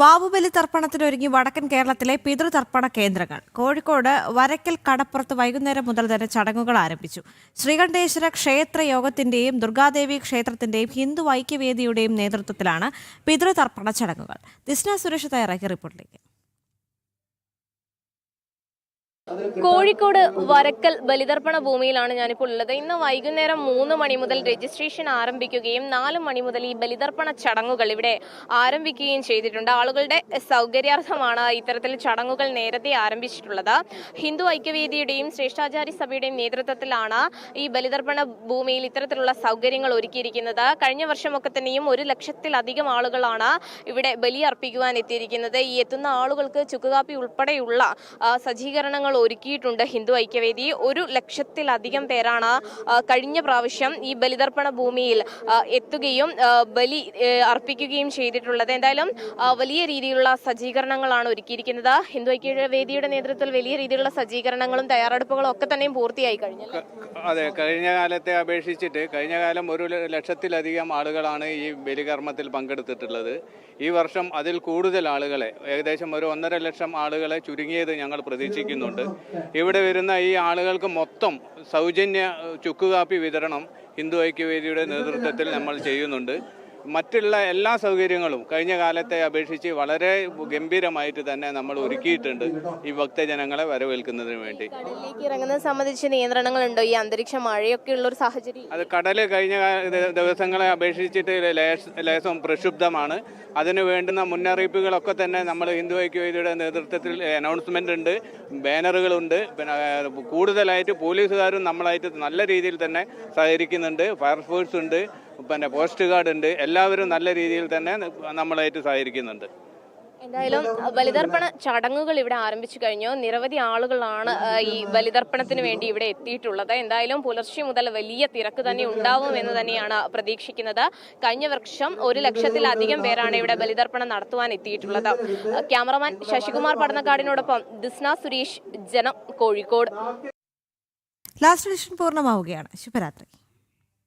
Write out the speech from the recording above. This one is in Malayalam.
ബാബുബലി തർപ്പണത്തിനൊരുങ്ങി വടക്കൻ കേരളത്തിലെ പിതൃതർപ്പണ കേന്ദ്രങ്ങൾ. കോഴിക്കോട് വരക്കൽ കടപ്പുറത്ത് വൈകുന്നേരം മുതൽ തന്നെ ചടങ്ങുകൾ ആരംഭിച്ചു. ശ്രീകണ്ഠേശ്വര ക്ഷേത്ര യോഗത്തിന്റെയും ദുർഗാദേവി ക്ഷേത്രത്തിന്റെയും ഹിന്ദു ഐക്യവേദിയുടെയും നേതൃത്വത്തിലാണ് പിതൃതർപ്പണ ചടങ്ങുകൾ. ദിസ്ന സുരേഷ് തയ്യാറാക്കിയ റിപ്പോർട്ടിലേക്ക്. കോഴിക്കോട് വരക്കൽ ബലിതർപ്പണ ഭൂമിയിലാണ് ഞാനിപ്പോൾ ഉള്ളത്. ഇന്ന് വൈകുന്നേരം മൂന്ന് മണി മുതൽ രജിസ്ട്രേഷൻ ആരംഭിക്കുകയും നാല് മണി മുതൽ ഈ ബലിതർപ്പണ ചടങ്ങുകൾ ഇവിടെ ആരംഭിക്കുകയും ചെയ്തിട്ടുണ്ട്. ആളുകളുടെ സൗകര്യാർത്ഥമാണ് ഇത്തരത്തിൽ ചടങ്ങുകൾ നേരത്തെ ആരംഭിച്ചിട്ടുള്ളത്. ഹിന്ദു ഐക്യവേദിയുടെയും ശ്രേഷ്ഠാചാര്യ സഭയുടെയും നേതൃത്വത്തിലാണ് ഈ ബലിതർപ്പണ ഭൂമിയിൽ ഇത്തരത്തിലുള്ള സൗകര്യങ്ങൾ ഒരുക്കിയിരിക്കുന്നത്. കഴിഞ്ഞ വർഷമൊക്കെ തന്നെയും ഒരു ലക്ഷത്തിലധികം ആളുകളാണ് ഇവിടെ ബലി അർപ്പിക്കുവാൻ എത്തിയിരിക്കുന്നത്. ഈ എത്തുന്ന ആളുകൾക്ക് ചുക്കുകാപ്പി ഉൾപ്പെടെയുള്ള സജ്ജീകരണങ്ങൾ ഒരുക്കിയിട്ടുണ്ട് ഹിന്ദു ഐക്യവേദി. ഒരു ലക്ഷത്തിലധികം പേരാണ് കഴിഞ്ഞ പ്രാവശ്യം ഈ ബലിതർപ്പണ ഭൂമിയിൽ എത്തുകയും ബലി അർപ്പിക്കുകയും ചെയ്തിട്ടുള്ളത്. എന്തായാലും വലിയ രീതിയിലുള്ള സജ്ജീകരണങ്ങളാണ് ഒരുക്കിയിരിക്കുന്നത്. ഹിന്ദു ഐക്യവേദിയുടെ നേതൃത്വത്തിൽ വലിയ രീതിയിലുള്ള സജ്ജീകരണങ്ങളും തയ്യാറെടുപ്പുകളും ഒക്കെ തന്നെയും പൂർത്തിയായി കഴിഞ്ഞു അതെ കഴിഞ്ഞ കാലത്തെ അപേക്ഷിച്ചിട്ട് കഴിഞ്ഞ കാലം ഒരു ലക്ഷത്തിലധികം ആളുകളാണ് ഈ ബലികർമ്മത്തിൽ പങ്കെടുത്തിട്ടുള്ളത്. ഈ വർഷം അതിൽ കൂടുതൽ ആളുകളെ ഏകദേശം ഒരു ഒന്നര ലക്ഷം ആളുകളെ ചുരുങ്ങിയത് ഞങ്ങൾ പ്രതീക്ഷിക്കുന്നുണ്ട്. ഇവിടെ വരുന്ന ഈ ആളുകൾക്ക് മൊത്തം സൗജന്യ ചുക്കുകാപ്പി വിതരണം ഹിന്ദു ഐക്യവേദിയുടെ നേതൃത്വത്തിൽ നമ്മൾ ചെയ്യുന്നുണ്ട്. മറ്റുള്ള എല്ലാ സൗകര്യങ്ങളും കഴിഞ്ഞ കാലത്തെ അപേക്ഷിച്ച് വളരെ ഗംഭീരമായിട്ട് തന്നെ നമ്മൾ ഒരുക്കിയിട്ടുണ്ട് ഈ ഭക്തജനങ്ങളെ വരവേൽക്കുന്നതിന് വേണ്ടി. കടലിലേക്ക് ഇറങ്ങുന്നത് സംബന്ധിച്ച് നിയന്ത്രണങ്ങളുണ്ടോ? ഈ അന്തരീക്ഷ മഴയൊക്കെ ഉള്ള ഒരു സാഹചര്യം. അത് കടൽ കഴിഞ്ഞ ദിവസങ്ങളെ അപേക്ഷിച്ചിട്ട് ലേശം പ്രക്ഷുബ്ധമാണ്. അതിന് വേണ്ടുന്ന മുന്നറിയിപ്പുകളൊക്കെ തന്നെ നമ്മൾ ഹിന്ദു ഐക്യവേദിയുടെ നേതൃത്വത്തിൽ അനൗൺസ്മെന്റ് ഉണ്ട് ബാനറുകളുണ്ട്. പിന്നെ കൂടുതലായിട്ട് പോലീസുകാരും നമ്മളായിട്ട് നല്ല രീതിയിൽ തന്നെ സഹകരിക്കുന്നുണ്ട്. ഫയർഫോഴ്സ് ഉണ്ട്. പിന്നെ പോസ്റ്റ് ഗാർഡ് ഉണ്ട്. എല്ലാവരും നല്ല രീതിയിൽ തന്നെ നമ്മളായിട്ട് സഹകരിക്കുന്നുണ്ട്. എന്തായാലും ബലിതർപ്പണ ചടങ്ങുകൾ ഇവിടെ ആരംഭിച്ചു കഴിഞ്ഞു. നിരവധി ആളുകളാണ് ഈ ബലിതർപ്പണത്തിന് വേണ്ടി ഇവിടെ എത്തിയിട്ടുള്ളത്. എന്തായാലും പുലർച്ചെ മുതൽ വലിയ തിരക്ക് തന്നെ ഉണ്ടാവും എന്ന് തന്നെയാണ് പ്രതീക്ഷിക്കുന്നത്. കഴിഞ്ഞ വർഷം ഒരു ലക്ഷത്തിലധികം പേരാണ് ഇവിടെ ബലിതർപ്പണം നടത്തുവാൻ എത്തിയിട്ടുള്ളത്. ക്യാമറമാൻ ശശികുമാർ പടന്നക്കാടിനോടൊപ്പം ദിസ്ന സുരേഷ് ജനം കോഴിക്കോട്. Last edition പൂർണമാവുകയാണ്. ശുഭരാത്രി.